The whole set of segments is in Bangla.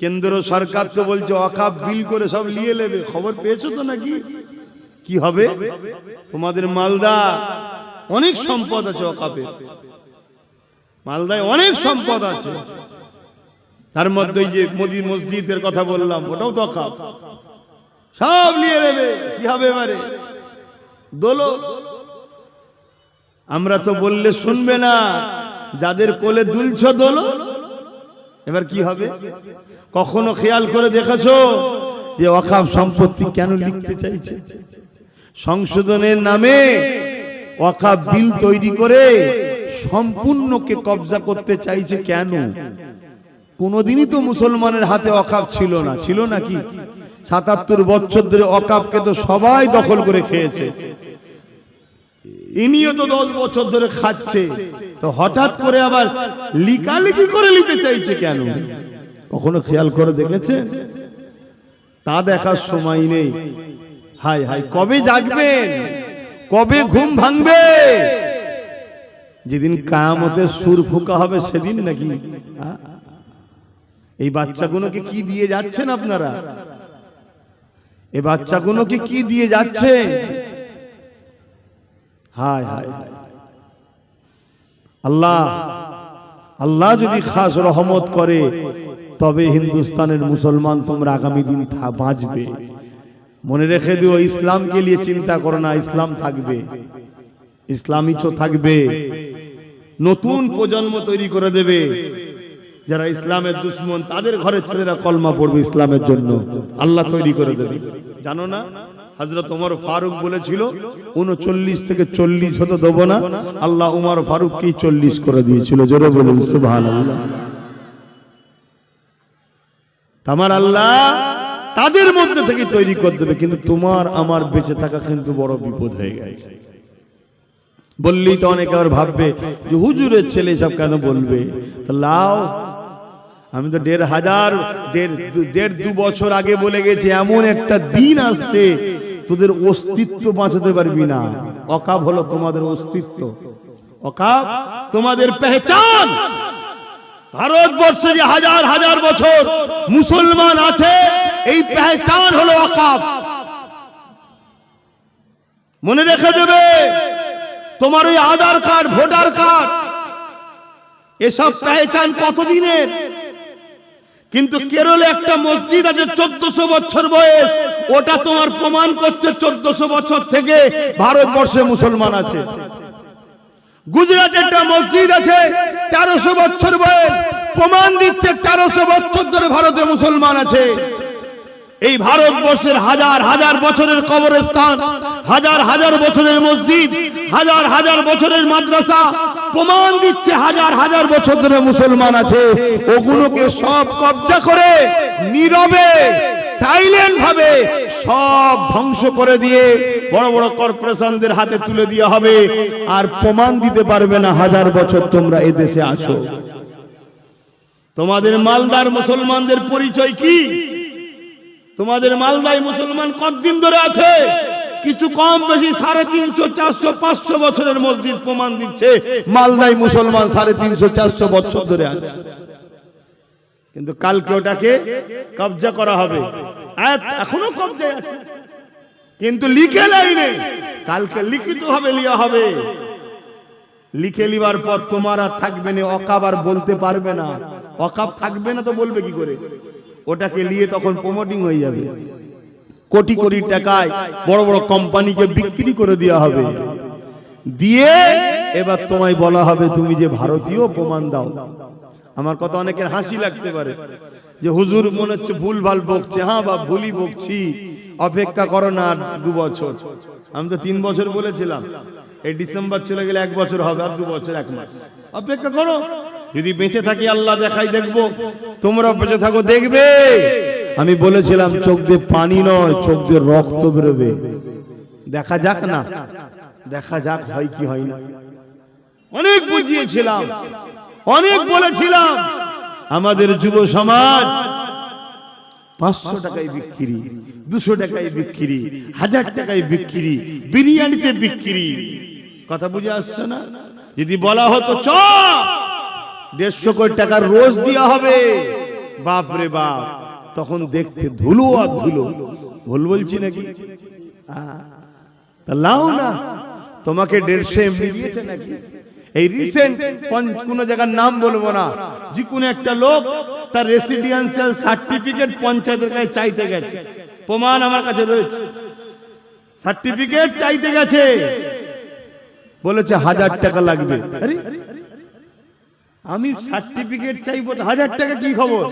কেন্দ্র সরকার তো বলছে, অকাপ বিল করে সব নিয়ে নেবে। খবর পেয়েছ তো নাকি? কি হবে? তোমাদের মালদা, অনেক সম্পদ আছে অকাপের মালদায় অনেক সম্পদ আছে। তার মধ্যে যে মোদি মসজিদের কথা বললাম, ওটাও তো অকাপ। সব নিয়ে নেবে, কি হবে এবারে? দোলো। আমরা তো বললে শুনবে না, যাদের কোলে দুলছ দোলো। এবার কি হবে? কখনো খেয়াল করে দেখেছ যে অখাপ সম্পত্তি কেন লিখতে চাইছে? সংশোধনের নামে অখাপ বিল তৈরি করে সম্পূর্ণকে কবজা করতে চাইছে কেন? কোনোদিনই তো মুসলমানের হাতে অকাপ ছিল না। ছিল নাকি? সাতাত্তর বছর ধরে অকাপকে তো সবাই দখল করে খেয়েছে। ইনিও তো দশ বছর ধরে খাচ্ছে। তো হঠাৎ করে আবার লিকালিকি করে নিতে চাইছে কেন? কখনো খেয়াল করে দেখেছে তা দেখার সময় নেই। হাই হাই কবে জাগবেন? কবে ঘুম ভাঙবে? যেদিন কায়ামতের সুর ফুকা হবে সেদিন নাকি? এই বাচ্চাগুলোকে কি দিয়ে যাচ্ছেন আপনারা? এই বাচ্চাগুলোকে কি দিয়ে যাচ্ছে হায় হায়। আল্লাহ আল্লাহ যদি খাস রহমত করে, তবে হিন্দুস্তানের মুসলমান তোমরা আগামী দিন বাঁচবে। মনে রেখে দিও, ইসলামকে নিয়ে চিন্তা করো না, ইসলাম থাকবে। ইসলামই তো থাকবে। নতুন প্রজন্ম তৈরি করে দেবে। যারা ইসলামের দুশ্মন, তাদের ঘরে ছেলেরা কলমা পড়বে ইসলামের জন্য। আল্লাহ তৈরি করে দেবে। জানো না? হজরত উমর ফারুক বলেছিল, উনচল্লিশ থেকে চল্লিশ হতে দেবো না। আল্লাহ উমর ফারুককেই চল্লিশ করে দিয়েছিল। জোরে বলুন আল্লাহ আমার আল্লাহ তাদের মধ্যে থেকে তৈরি করে দেবে, কিন্তু তোমার, আমার বেঁচে থাকা কিন্তু বড় বিপদ হয়ে গেছে। বললেই তো অনেকে আবার ভাববে যে হুজুরের ছেলে সব কেন বলবে? লাও, আমি তো দেড় হাজার, দেড় দেড় দু বছর আগে বলে গেছি, এমন একটা দিন আসছে তোদের অস্তিত্ব বাঁচাতে পারবি না। অকাপ হলো তোমাদের অস্তিত্ব। অকাপ তোমাদের পেহচান। ভারতবর্ষে যে হাজার হাজার বছর মুসলমান আছে, এই পেহচান হলো অকাপ মনে রেখে দেবে, তোমার ওই আধার কার্ড, ভোটার কার্ড, এসব পেহচান কতদিনের? কিন্তু কেরলে একটা মসজিদ আছে, চোদ্দশো বছর বয়স। ওটা তোমার প্রমাণ করছে চোদ্দশো বছর থেকে ভারতবর্ষে মুসলমান আছে। গুজরাটে একটা মসজিদ আছে, তেরোশো বছর বয়স। প্রমাণ দিচ্ছে তেরোশো বছর ধরে ভারতে মুসলমান আছে। এই ভারতবর্ষের হাজার হাজার বছরের কবরস্থান, হাজার হাজার বছরের মসজিদ, হাজার হাজার বছরের মাদ্রাসা, প্রমাণ দিচ্ছে হাজার হাজার বছর ধরে মুসলমান আছে। ওগুলোকে সব কবজা করে নীরবে সাইলেন্ট ভাবে সব ধ্বংস করে দিয়ে বড় বড় কর্পোরেশনদের হাতে তুলে দেওয়া হবে। আর প্রমাণ দিতে পারবে না হাজার বছর তোমরা এদেশে আছো। তোমাদের মালদার মুসলমানদের পরিচয় কি? তোমাদের মালদায় মুসলমান কতদিন ধরে আছে? কিছু কম বেশি সাড়ে তিনশো, চারশো, পাঁচশো বছরের মসজিদ প্রমাণ দিচ্ছে। মালদায় মুসলমান সাড়ে তিনশো, চারশো বছর ধরে আছে। কিন্তু কালকে ওটাকে কবজা করা হবে। এখনও কবজায় আছে। কিন্তু লিখে লাইনে কালকে লিখিত হবে লিয়া হবে। লিখে লিবার পর তোমার আর থাকবে না অকাব আর বলতে পারবে না। অকাব থাকবে না তো বলবে কি করে? ওটাকে নিয়ে তখন প্রমোটিং হয়ে যাবে। কোটি কোটি টাকায় বড় বড় কোম্পানিকে বিক্রি করে দেওয়া হবে। দিয়ে এবার তোমায় বলা হবে, তুমি যে ভারতীয় প্রমাণ দাও। আমার কথা অনেকের হাসি লাগতে পারে, যে হুজুর মনে হচ্ছে ভুল ভালো বকছে। হ্যাঁ বা ভুলই বকছি। অপেক্ষা করো না দু বছর। আমি তো তিন বছর বলেছিলাম। এই ডিসেম্বর চলে গেলে এক বছর হবে আর দু বছর এক মাস। অপেক্ষা করো। যদি বেঁচে থাকি আল্লাহ দেখাই দেখব। তোমরা বেঁচে থাকো, দেখবে। আমি বলেছিলাম, চোখ দিয়ে পানি নয়, চোখ দিয়ে রক্ত বেরোবে। দেখা যাক না। দেখা যাক হয় কি হয় না। অনেক বুঝিয়েছিলাম। অনেক বলেছিলাম, আমাদের যুব সমাজ পাঁচশো টাকায় বিক্রি, দুশো টাকায় বিক্রি, হাজার টাকায় বিক্রি, বিরিয়ানিতে বিক্রি। কথা বুঝে আসছে না? যদি বলা হতো, চ, দেড়শো কোটি টাকার রোজ দেওয়া হবে। বাপ রে বাপ, তখন দেখতে ধুলো আর ধুলো। ভুল বলছি নাকি? তা লাও না, তোমাকে দেড়শো এমবি দিয়েছে নাকি? এই রিসেন্ট কোন জায়গার নাম বলব না। যে কোনো একটা লোক তার রেসিডেন্সিয়াল সার্টিফিকেট পঞ্চায়েতের কাছে চাইতে গেছে। প্রমাণ আমার কাছে রয়েছে। সার্টিফিকেট চাইতে গেছে। বলেছে হাজার টাকা লাগবে। আমি সার্টিফিকেট চাইব হাজার টাকা কি খবর?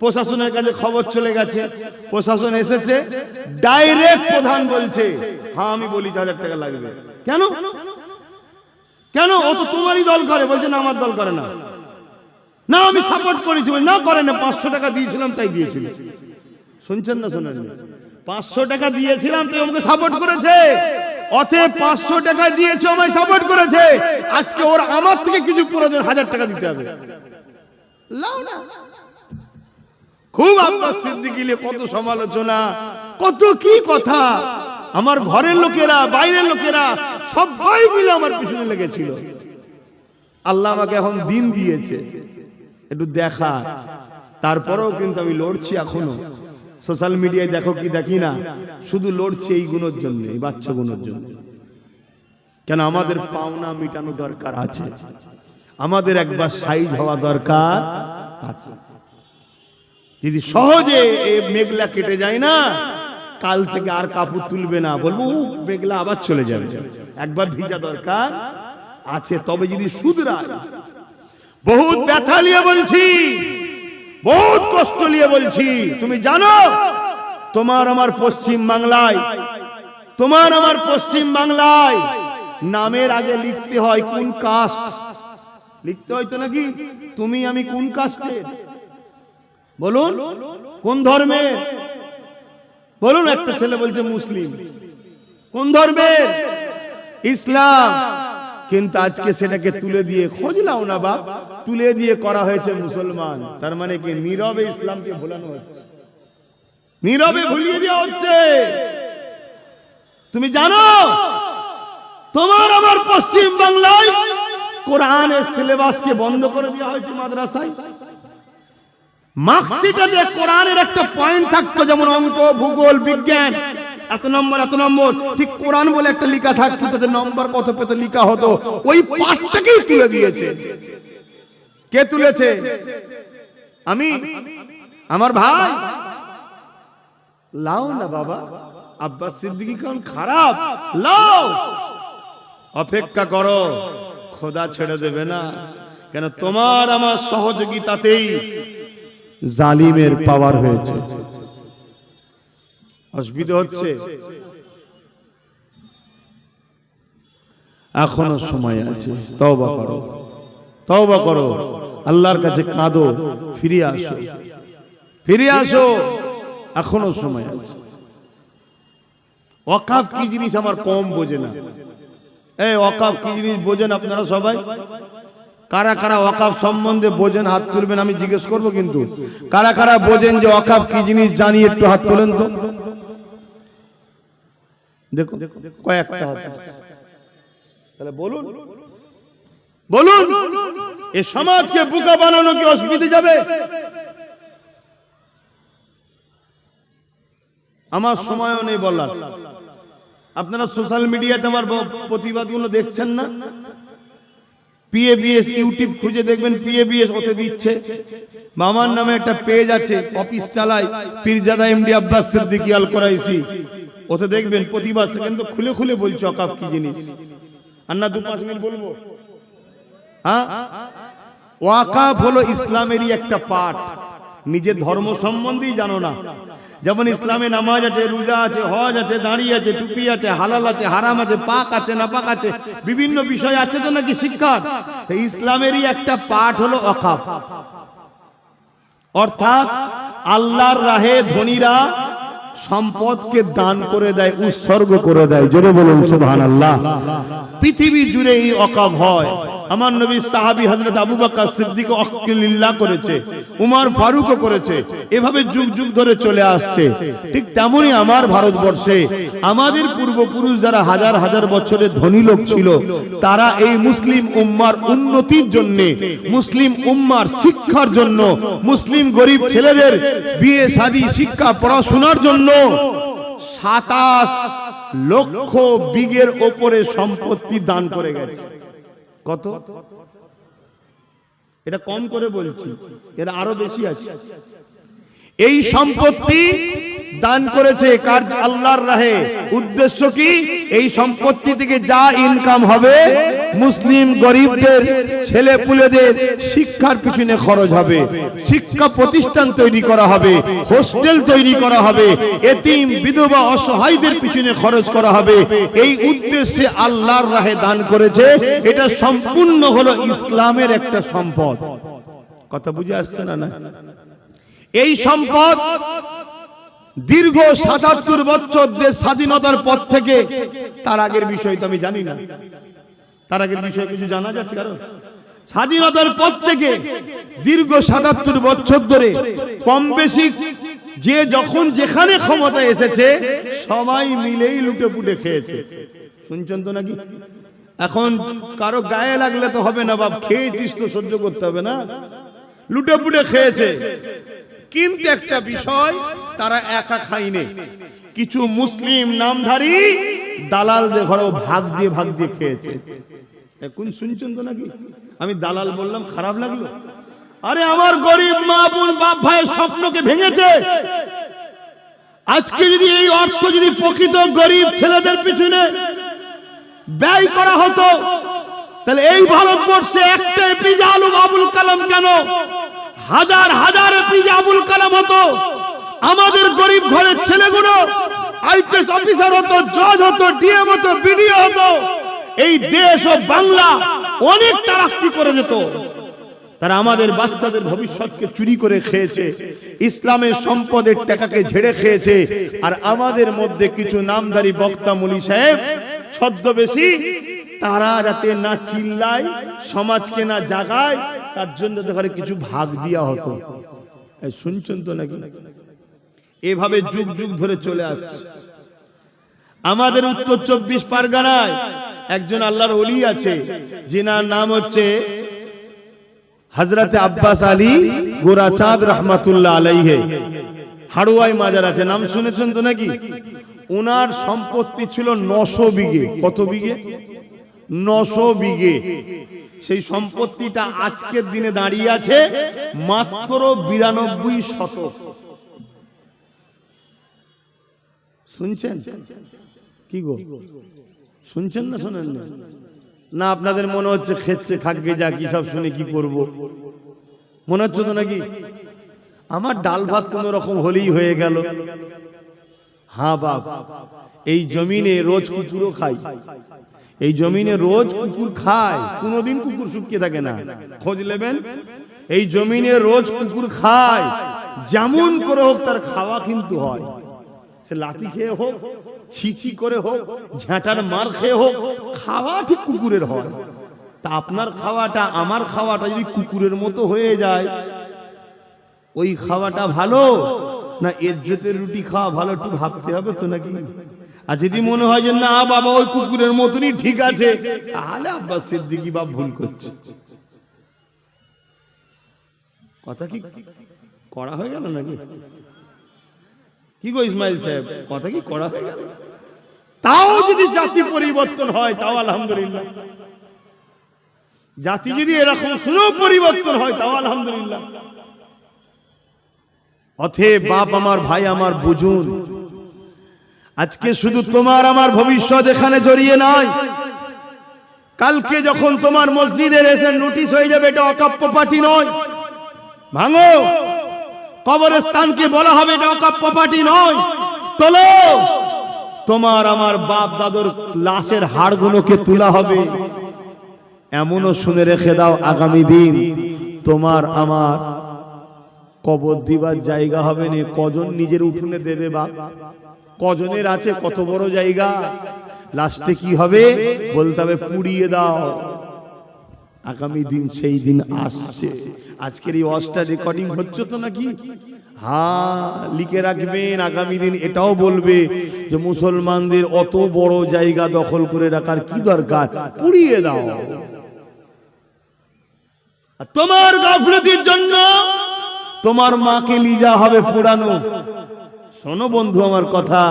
প্রশাসনের কাছে খবর চলে গেছে। প্রশাসন এসেছে। ডাইরেক্ট প্রধান বলছে হ্যাঁ আমি বলি হাজার টাকা লাগবে। কেন? কেন? ও তো তোমারই দল করে। বলছে, না, আমার দল করে না। না, আমি সাপোর্ট করেছি। না, করে না, পাঁচশো টাকা দিয়েছিলাম, তাই দিয়েছিল। শুনছেন না, শোনেন পাঁচশো টাকা দিয়েছিলাম, তুই আমাকে সাপোর্ট করেছে। অতএব পাঁচশো টাকা দিয়েছে, আমায় সাপোর্ট করেছে। আজকে ওর আমার থেকে কিছু প্রয়োজন, হাজার টাকা দিতে হবে। খুব আব্বাস সিদ্দিকি কত সমালোচনা, কত কি কথা। আমার ঘরের লোকেরা, বাইরের লোকেরা সবাই মিলে আমার পিছনে লেগেছিল। আল্লাহ আমাকে এখন দিন দিয়েছে। একটু দেখা। তারপরেও কিন্তু আমি লড়ছি এখনও। সোশ্যাল মিডিয়ায় দেখো কি দেখি না? শুধু লড়ছি এই গুণের জন্য, এই বাচ্চা গুণের জন্য। কেন আমাদের পাওনা মিটানো দরকার আছে। আমাদের একবার সাইজ হওয়া দরকার আছে। যদি সহজে মেঘলা কেটে যায় না কাল থেকে আর কাপড় তুলবে না। বলব "উহ, মেঘলা আবার চলে যাবে। একবার ভিজা দরকার আছে তবে যদি শুধরায়। বহুত ব্যথা নিয়ে বলছি বহুত কষ্ট নিয়ে বলছি। তুমি জানো তোমার আমার পশ্চিম বাংলায় তোমার আমার পশ্চিম বাংলায় নামের আগে লিখতে হয় কোন কাস্ট। লিখতে হয় তো নাকি? তুমি আমি কোন কাস্টের? বলুন কোন ধর্মের? বলুন একটা ছেলে বলছে মুসলিম। কোন ধর্মের? ইসলাম। কিন্তু আজকে সেটাকে তুলে দিয়ে খোঁজলাও না বা তুলে দিয়ে করা হয়েছে মুসলমান। তার মানে কি নীরবে ইসলামকে ভোলানো হচ্ছে? নীরবে ভুলিয়ে দেওয়া হচ্ছে। তুমি জানো তোমার আমার পশ্চিম বাংলায় কোরআনের সিলেবাসকে বন্ধ করে দেওয়া হয়েছে মাদ্রাসায়। একটা পয়েন্ট থাকতো, যেমন অঙ্ক, ভূগোল, বিজ্ঞান। এত নম্বর এত নম্বর। ঠিক বলে একটা থাকতো তাদের নম্বর কত লেখা হতো। ওই দিয়েছে। কে তুলেছে? আমি? আমার ভাই? লাও না বাবা। আব্বাস সিদ্দিকী কারণ খারাপ। লাও। অপেক্ষা করো। খোদা ছেড়ে দেবে না। কেন তোমার আমার সহযোগিতাতেই জালিমের পাওয়ার হয়েছে। অসুবিধা হচ্ছে। এখনও সময় আছে। তওবা করো। তওবা করো। আল্লাহর কাছে কাঁদো। ফিরে আসো। ফিরে আসো। এখনও সময় আছে। ওয়াকাফ কি জিনিস আমার কম বোঝে না। এই ওয়াকাফ কি জিনিস বোঝেন আপনারা সবাই? কারা কারা ওয়াকাফ সম্বন্ধে বোঝেন, হাত তুলবেন, আমি জিজ্ঞেস করব কিন্তু। কারা কারা বোঝেন যে ওয়াকাফ কি জিনিস, জানি, একটু হাত তোলেন তো। দেখো কয়েকটা হাত তাহলে বলুন। বলুন, এ সমাজকে বুকা বানানো কি অসুবিধে যাবে? আমার সময়ও নেই বলার। আপনারা সোশ্যাল মিডিয়াতে আমার প্রতিবাদগুলো দেখছেন না? পিএবিএস ইউটিউব খুঁজে দেখবেন পিএবিএস ওতে দিচ্ছে। মামার নামে একটা পেজ আছে অফিস চালায়, পীরজাদা এমডি আব্বাস সিদ্দিকি আল করাইছি ওতে দেখবেন প্রতিবাদ তো খুলে খুলে বলছে অকাপ কি জিনিস। আর না দু পাঁচ মিনিট বলব? হ্যাঁ? ওয়াকাফ হলো ইসলামেরই একটা পাঠ। নিজের ধর্ম সম্বন্ধেই জানো না। যেমন ইসলামে নামাজ আছে, রোজা আছে, হজ আছে, দাঁড়িয়ে আছে, টুপি আছে, হালাল আছে, হারাম আছে, পাক আছে, নাপাক আছে, বিভিন্ন বিষয় আছে তো নাকি শিক্ষা ইসলামেরই একটা পাঠ হলো অকাপ অর্থাৎ আল্লাহর রাহে ধনীরা সম্পদকে দান করে দেয়, উৎসর্গ করে দেয়। জোরে বলুন, সুবহানাল্লাহ। পৃথিবী জুড়ে এই অকাব হয়। আমার নবী সাহাবি হযরত আবু বকর সিদ্দিক অকলিল্লাহ করেছে, উমর ফারুকও করেছে, এভাবে যুগ যুগ ধরে চলে আসছে। ঠিক তেমনি আমার ভারতবর্ষে, আমাদের পূর্বপুরুষ যারা হাজার হাজার বছরের ধনী লোক ছিল, তারা এই মুসলিম উম্মার উন্নতির জন্য, মুসলিম উম্মার শিক্ষার জন্য, মুসলিম গরিব ছেলেদের বিয়ে, শাদী, শিক্ষা, পড়াশোনার জন্য সাতাশ লক্ষ বিঘের ওপরে সম্পত্তি দান করে গেছে। কত? এটা কম করে বলছি এর আরও বেশি আছে। এই সম্পত্তি দান করেছে কার আল্লাহর রাহে? উদ্দেশ্য কি? এই সম্পত্তি থেকে যা ইনকাম হবে, মুসলিম গরিবদের ছেলে পুলেদের শিক্ষার পিছনে খরচ হবে, শিক্ষা প্রতিষ্ঠান তৈরি করা হবে, হোস্টেল তৈরি করা হবে, এতিম, বিধবা, অসহায়দের পিছনে খরচ করা হবে। এই উদ্দেশ্যে আল্লাহর রাহে দান করেছে, এটা সম্পূর্ণ হলো ইসলামের একটা সম্পদ। কথা বুঝে আসছে না না? এই সম্পদ দীর্ঘ সাতাত্তর বছর দেশ স্বাধীনতার পর থেকে তার আগের বিষয় তো আমি জানি না। তার আগের বিষয়ে কিছু জানা যাচ্ছে কারণ স্বাধীনতার পর থেকে দীর্ঘ সাতাত্তর বছর ধরে কম বেশি যে যখন যেখানে ক্ষমতা এসেছে, সবাই মিলেই লুটে পুটে খেয়েছে। শুনছেন তো নাকি? এখন কারও গায়ে লাগলে তো হবে না বাপ, খেয়েছিস তো সহ্য করতে হবে না। লুটে পুটে খেয়েছে। কিন্তু একটা বিষয় তারা একা খাইনি কিছু মুসলিম নামধারী দালালদের ঘরেও ভাগ দিয়ে ভাগ দিয়ে খেয়েছে। এখন শুনছেন তো নাকি? আমি দালাল বললাম, খারাপ লাগল। আরে আমার গরিব মা বোন, বাপ ভাইয়ের স্বপ্নকে ভেঙেছে। আজকে যদি এই অর্থ যদি প্রকৃত গরিব ছেলেদের পিছনে ব্যয় করা হতো, তাহলে এই ভারতবর্ষে একটা এপিজে আলু আবুল কালাম কেন হাজার হাজার এপিজে আবুল কালাম হতো। আমাদের গরিব ঘরের ছেলেগুলো আইপিএস অফিসার হতো জজ হতো ডিএম হতো বিডিও হতো। এই দেশ ও বাংলা অনেক তারাক্তি করে যেত তারা আমাদের বাচ্চাদের ভবিষ্যৎকে চুরি করে খেয়েছে, ইসলামের সম্পদের টাকাকে ঝেড়ে খেয়েছে, আর আমাদের মধ্যে কিছু নামদারি বক্তা মুলি সাহেব, ছদ্মবেশী তারা যাতে না চিল্লায়, সমাজকে না জাগায়, তার জন্য কিছু ভাগ দিয়া হতো। শুনছেন তো নাকি? এভাবে যুগ যুগ ধরে চলে আসছে। আমাদের উত্তর চব্বিশ পারগানায় একজন আল্লাহর অলি আছে যিনার নাম হচ্ছে হজরত আব্বাস আলী গোরাচাঁদ রহমাতুল্লাহ আলাইহে। হাড়ুয়াই মাজার আছে, নাম শুনেছেন তো নাকি? ওনার সম্পত্তি ছিল নশো বিঘে। কত বিঘে? নশো বিঘে। সেই সম্পত্তিটা আজকের দিনে দাঁড়িয়ে আছে মাত্র বিরানব্বই শতক। শুনছেন? কি গো? শুনছেন না শোনেন না? না, আপনাদের মনে হচ্ছে খেচ্ছে খাগ্গে যা কি সব শুনে কি করব? মনে হচ্ছে তো নাকি? আমার ডাল ভাত কোন রকম হলেই হয়ে গেল। হ্যাঁ বাপ, এই জমিনে রোজ কুচুরো খাই। এই জমিনে রোজ কুকুর খায় কোনোদিন কুকুর শুকিয়ে থাকে না। খোঁজ নেবেন? এই জমিনে রোজ কুকুর খায় যেমন করে হোক তার খাওয়া কিন্তু হয়। সে লাঠি খেয়ে হোক ছিছি করে হোক ঝাঁটার মার খেয়ে হোক খাওয়া ঠিক কুকুরের হয়। তা আপনার খাওয়াটা আমার খাওয়াটা যদি কুকুরের মতো হয়ে যায় ওই খাওয়াটা ভালো না এজ্জতের রুটি খাওয়া ভালো একটু ভাবতে হবে তো নাকি? আর যদি মনে হয় যে না, বাবা, ওই কুকুরের মতনই ঠিক আছে, তাহলে আব্বাস সিদ্দিকি বাপ ভুল করছে। কথা কি করা হয়ে গেল নাকি? কি গো ইসমাইল সাহেব, কথা কি করা হয়ে গেল? তাও যদি জাতি পরিবর্তন হয়, তাও আলহামদুলিল্লাহ। জাতি যদি এরকম শুনেও পরিবর্তন হয়, তাও আলহামদুলিল্লাহ। অথে বাপ আমার, ভাই আমার, বুঝুন আজকে শুধু তোমার আমার ভবিষ্যৎ এখানে জড়িয়ে নয় কালকে যখন তোমার মসজিদের এসে নোটিশ হয়ে যাবে এটা অকাপ্য পার্টি নয়। ভাঙো। কবরস্থানকে বলা হবে এটা অকাপ্য পার্টি নয়। তোলো। তোমার আমার বাপ দাদুর লাশের হাড়গুলোকে তোলা হবে। এমনও শুনে রেখে দাও আগামী দিন তোমার আমার কবর দিবার জায়গা হবে না। কজন নিজের উঠোনে দেবে বা কজনের আছে কত বড় জায়গা? লাস্টে কি হবে? বলতে হবে পুড়িয়ে দাও। আগামী দিন সেই দিন আসছে। আজকের এই অসটা রেকর্ডিং হচ্ছে তো নাকি? হ্যাঁ লিখে রাখবেন আগামী দিন এটাও বলবে যে মুসলমানদের অত বড় জায়গা দখল করে রাখার কি দরকার? পুড়িয়ে দাও। তোমার গাফলতির জন্য তোমার মাকে লিজা হবে পুরানো শোনো বন্ধু, আমার কথা।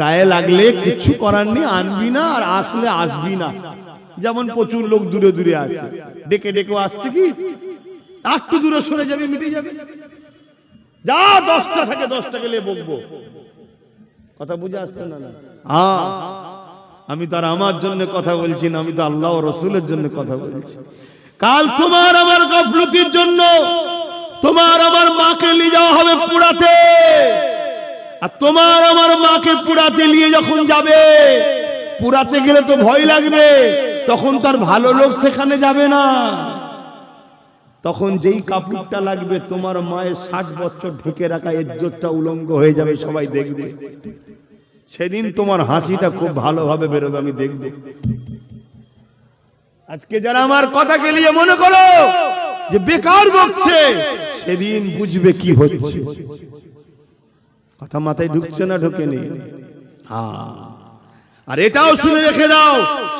গায়ে লাগলে কিচ্ছু করার নেই, আনবি না আর আসলে আসবি না। যেমন প্রচুর লোক দূরে দূরে আছে। ডেকে ডেকে আসছে কি? একটু দূরে সরে যাবে, মিটে যাবে। যা দশটা থাকে দশটা গেলে বকবো। কথা বুঝে আসছে না? না হ্যাঁ। আমি তার আমার জন্য কথা বলছি না, আমি তো আল্লাহ রসুলের জন্য কথা বলছি। কাল তোমার আমার গফলতির জন্য, তোমার আমার মাকে নিয়ে যাওয়া হবে পুরাতে। আর তোমার আমার মাকে পুরাতে নিয়ে যখন যাবে, পুরাতে গেলে তো ভয় লাগবে, তখন তার ভালো লোক সেখানে যাবে না। তখন যেই কাপড়টা লাগবে, তোমার মায়ের ষাট বছর ঢেকে রাখা ইজ্জতটা উলঙ্গ হয়ে যাবে, সবাই দেখবে। সেদিন তোমার হাসিটা খুব ভালোভাবে বেরোবে, আমি দেখব। আজকে যারা আমার কথাকে নিয়ে মনে করো যে বেকার বকছে, সেদিন বুঝবে কি হচ্ছে। কথা মাথায় ঢুকছে না ঢোকে নেই। আর এটাও শুনে রেখে দাও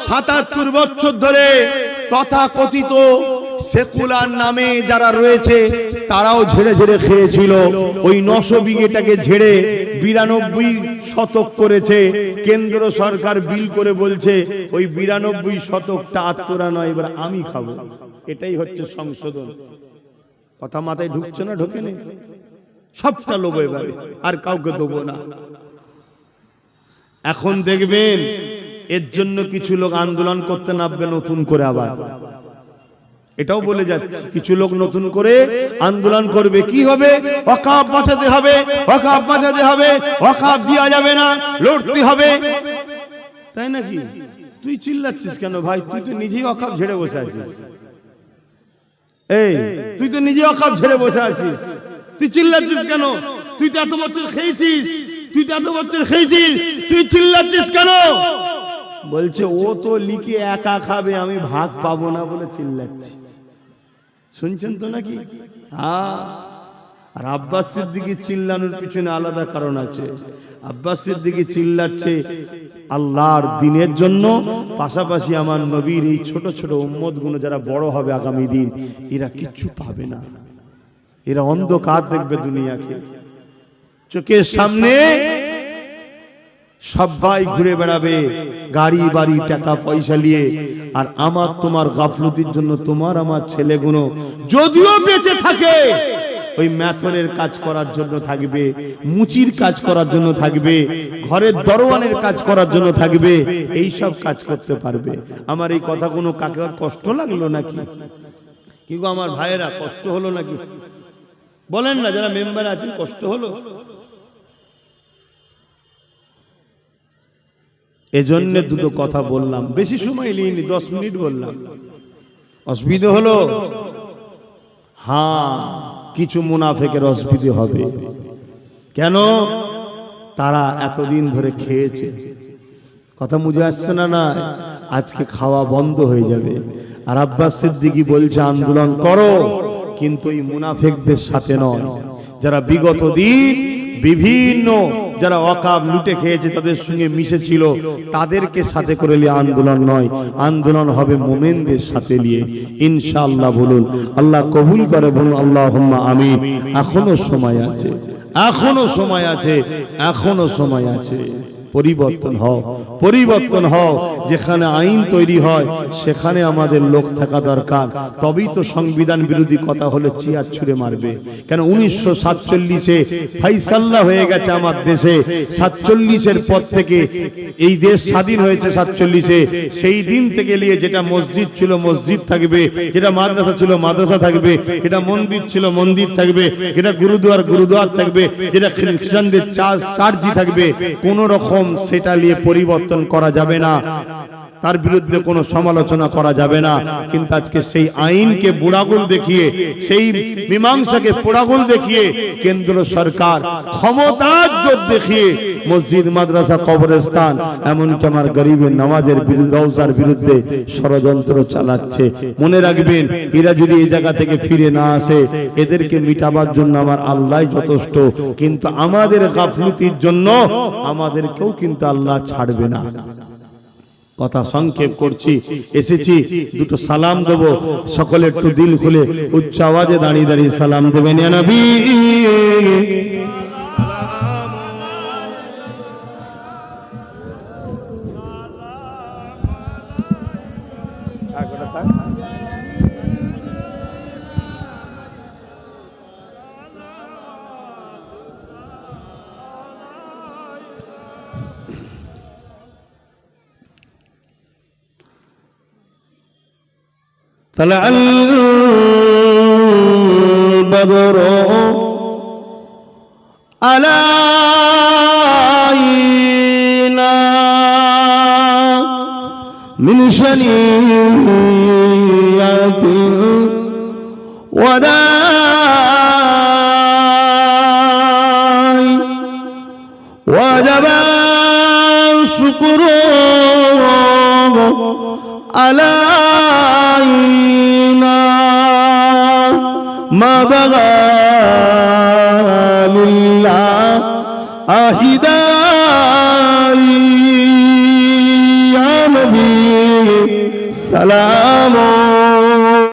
সাতাত্তর বছর ধরে তথা কথিত সেকুলার নামে যারা রয়েছে তারাও ঝেড়ে ঝেড়ে খেয়েছিল। ওই নশো বিঘেটাকে ঝেড়ে বিরানব্বই শতক করেছে। কেন্দ্র সরকার বিল করে বলছে ওই বিরানব্বই শতকটা আত্মরা নয় এবার আমি খাব। এটাই হচ্ছে সংশোধন। কথা মাথায় ঢুকছে না ঢোকে নেই। সবটা লোবো এবারে, আর কাউকে দেবো না। এখন দেখবেন, এর জন্য কিছু লোক আন্দোলন করতে নামবে নতুন করে আবার। এটাও বলে যাচ্ছে, কিছু লোক নতুন করে আন্দোলন করবে, কি হবে? অকাপ বাঁচাতে হবে, অকাপ বাঁচাতে হবে, অকাপ দেওয়া যাবে না, লড়তে হবে। তাই নাকি? তুই চিল্লাচ্ছিস কেন ভাই? তুই তো নিজেই অকাপ ঝেড়ে বসে আছিস। এই, তুই তো নিজে অকাপ ঝেড়ে বসে আছিস। তুই চিল্লাচ্ছিস কেন? তুই তো এত বছর খেয়েছিস। তুই তো এত বছর খেয়েছিস। তুই চিল্লাচ্ছিস কেন? বলছে, ও তো লিখে একা খাবে, আমি ভাগ পাবো না বলে চিল্লাচ্ছি। শুনছেন তো নাকি? হ্যাঁ। আর আব্বাস সিদ্দিকি চিল্লানোর পিছনে আলাদা কারণ আছে। আব্বাস সিদ্দিকি চিল্লাচ্ছে, আল্লাহর দিনের জন্য, পাশাপাশি আমার নবীর এই ছোট ছোট উম্মতগুলো যারা বড় হবে আগামী দিন, এরা কিচ্ছু পাবে না। এরা অন্ধকার দেখবে দুনিয়াকে। চোখের সামনে সবাই ঘুরে বেড়াবে গাড়ি বাড়ি টাকা পয়সা নিয়ে। আর আমার তোমার গাফলতির জন্য তোমার আমার ছেলেগুলো যদিও বেঁচে থাকে ওই ম্যাথনের কাজ করার জন্য থাকবে মুচির কাজ করার জন্য থাকবে ঘরের দরওয়ানের কাজ করার জন্য থাকবে এই সব কাজ করতে পারবে। আমার এই কথা কোনো কাকে কষ্ট লাগল নাকি? কি গো আমার ভাইয়েরা কষ্ট হলো নাকি? বলেন না যারা মেম্বার আছেন কষ্ট হলো। এজন্য দুটো কথা বললাম। বেশি সময় নিইনি দশ মিনিট বললাম। অসুবিধে হলো? হ্যাঁ কিছু মুনাফেকের অসুবিধে হবে। কেন? তারা এতদিন ধরে খেয়েছে। কথা বুঝে আসছে না না? আজকে খাওয়া বন্ধ হয়ে যাবে। আর আব্বাস সিদ্দিকি বলছে আন্দোলন করো। কিন্তু এই মুনাফেকদের সাথে নয়। যারা বিগত দিন বিভিন্ন যারা অকাব লুটে খেয়েছে তাদের সঙ্গে মিশেছিল তাদেরকে সাথে করে নিয়ে আন্দোলন নয়। আন্দোলন হবে মোমেনদের সাথে নিয়ে। ইনশাআল্লাহ বলুন আল্লাহ কবুল করে বলুন আল্লাহ আমিন। এখনও সময় আছে এখনও সময় আছে এখনও সময় আছে। পরিবর্তন হও পরিবর্তন হও। যেখানে আইন তৈরি হয়, সেখানে আমাদের লোক থাকা দরকার। তবেই তো সংবিধান বিরোধী কথা হলে চিয়ার ছুড়ে মারবে। কেন উনিশশো সাতচল্লিশে ফাইসাল্লা হয়ে গেছে আমার দেশে। সাতচল্লিশের পর থেকে এই দেশ স্বাধীন হয়েছে সাতচল্লিশে। সেই দিন থেকে নিয়ে যেটা মসজিদ ছিল, মসজিদ থাকবে, যেটা মাদ্রাসা ছিল, মাদ্রাসা থাকবে, যেটা মন্দির ছিল, মন্দির থাকবে, যেটা গুরুদুয়ার গুরুদুয়ার থাকবে, যেটা খ্রিস্টানদের চার্চই থাকবে কোন রকম সেটা নিয়ে পরিবর্তন করা যাবে না। তার বিরুদ্ধে কোনো সমালোচনা করা যাবে না। কিন্তু আজকে সেই আইনকে বুড়াগুল দেখিয়ে, সেই মীমাংসাকে পোড়াগুল দেখিয়ে কেন্দ্র সরকার ক্ষমতার জোর দেখিয়ে মসজিদ, মাদ্রাসা, কবরস্থান, এমনকি আমার গরিবের নামাজের রওজার বিরুদ্ধে ষড়যন্ত্র চালাচ্ছে। মনে রাখবেন, এরা যদি এই জায়গা থেকে ফিরে না আসে, এদেরকে মিটাবার জন্য আমার আল্লাহ যথেষ্ট। কিন্তু আমাদের গাফলতির জন্য আমাদেরকেও কিন্তু আল্লাহ ছাড়বে না। কথা সংক্ষেপ করছি। এসেছি দুটো সালাম দেব। সকলে একটু দিল খুলে উচ্চ আওয়াজে দাঁড়িয়ে দাঁড়িয়ে সালাম দেবেন। নবী! طلع البدر علينا من شنيات وداي হিদাই সালাম।